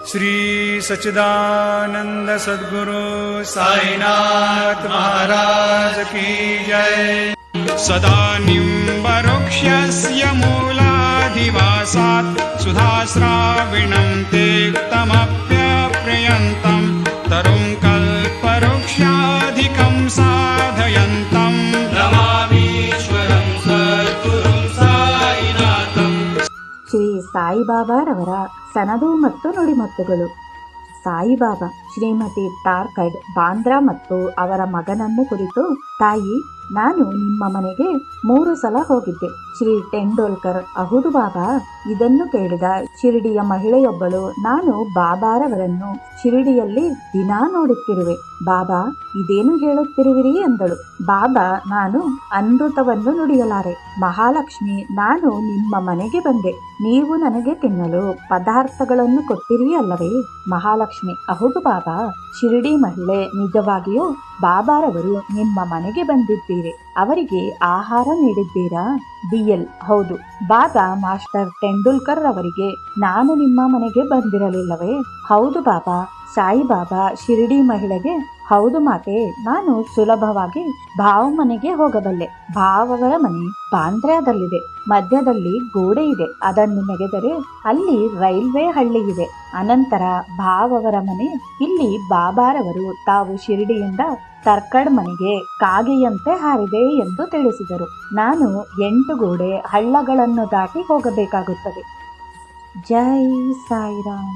श्री सच्चिदानंद सद्गुरु महाराज की जय। सदा निम्बरुक्षस्य मूलाधिवासात् सुधाश्राविणं तेक्तमप्यप्रियन्तं तरुं ಶ್ರೀ ಸಾಯಿಬಾಬಾರವರ ಸನದು ಮತ್ತು ನುಡಿಮತ್ತುಗಳು. ಸಾಯಿಬಾಬಾ, ಶ್ರೀಮತಿ ತಾರ್ಕಡ್ ಬಾಂದ್ರಾ ಮತ್ತು ಅವರ ಮಗನನ್ನು ಕುರಿತು, ತಾಯಿ, ನಾನು ನಿಮ್ಮ ಮನೆಗೆ ಮೂರು ಸಲ ಹೋಗಿದ್ದೆ. ಶ್ರೀ ಟೆಂಡೋಲ್ಕರ್ ಅಹುದು ಬಾಬಾ, ಇದನ್ನು ಕೇಳಿದ ಶಿರಡಿಯ ಮಹಿಳೆಯೊಬ್ಬಳು, ನಾನು ಬಾಬಾರವರನ್ನು ಶಿರಡಿಯಲ್ಲಿ ದಿನಾ ನೋಡುತ್ತಿರುವೆ. ಬಾಬಾ, ಇದೇನು ಹೇಳುತ್ತಿರುವಿರಿ ಎಂದಳು. ಬಾಬಾ, ನಾನು ಅನೃತವನ್ನು ನುಡಿಯಲಾರೆ. ಮಹಾಲಕ್ಷ್ಮಿ, ನಾನು ನಿಮ್ಮ ಮನೆಗೆ ಬಂದೆ. ನೀವು ನನಗೆ ತಿನ್ನಲು ಪದಾರ್ಥಗಳನ್ನು ಕೊಟ್ಟಿರಿ ಅಲ್ಲವೇ? ಮಹಾಲಕ್ಷ್ಮಿ, ಅಹುದು ಬಾಬಾ, ಶಿರಡಿ ಮಹಿಳೆ, ನಿಜವಾಗಿಯೂ ಬಾಬಾರವರು ನಿಮ್ಮ ಮನೆಗೆ ಬಂದಿದ್ದೀರಿ. ಅವರಿಗೆ ಆಹಾರ ನೀಡಿದ್ದೀರಾ? ಬಿಎಲ್ ಹೌದು. ಬಾಬಾ, ಮಾಸ್ಟರ್ ತೆಂಡೂಲ್ಕರ್ ಅವರಿಗೆ ನಾನು ನಿಮ್ಮ ಮನೆಗೆ ಬಂದಿರಲಿಲ್ಲವೇ? ಹೌದು ಬಾಬಾ. ಸಾಯಿಬಾಬಾ, ಶಿರಡಿ ಮಹಿಳೆಗೆ ಹೌದು ಮಾತೆ, ನಾನು ಸುಲಭವಾಗಿ ಭಾವ ಮನೆಗೆ ಹೋಗಬಲ್ಲೆ. ಭಾವವರ ಮನೆ ಬಾಂದ್ರಾದಲ್ಲಿದೆ ಮಧ್ಯದಲ್ಲಿ ಗೋಡೆ ಇದೆ. ಅದನ್ನು ನೆಗೆದರೆ ಅಲ್ಲಿ ರೈಲ್ವೆ ಹಳ್ಳಿ ಇದೆ ಅನಂತರ ಭಾವವರ ಮನೆ, ಇಲ್ಲಿ ಬಾಬಾರವರು ತಾವು ಶಿರಡಿಯಿಂದ ತರ್ಕಡ್ ಮನೆಗೆ ಕಾಗೆಯಂತೆ ಹಾರಿದೆ ಎಂದು ತಿಳಿಸಿದರು. ನಾನು ಎಂಟು ಗೋಡೆ ಹಳ್ಳಗಳನ್ನು ದಾಟಿ ಹೋಗಬೇಕಾಗುತ್ತದೆ. ಜೈ ಸಾಯಿರಾಮ್.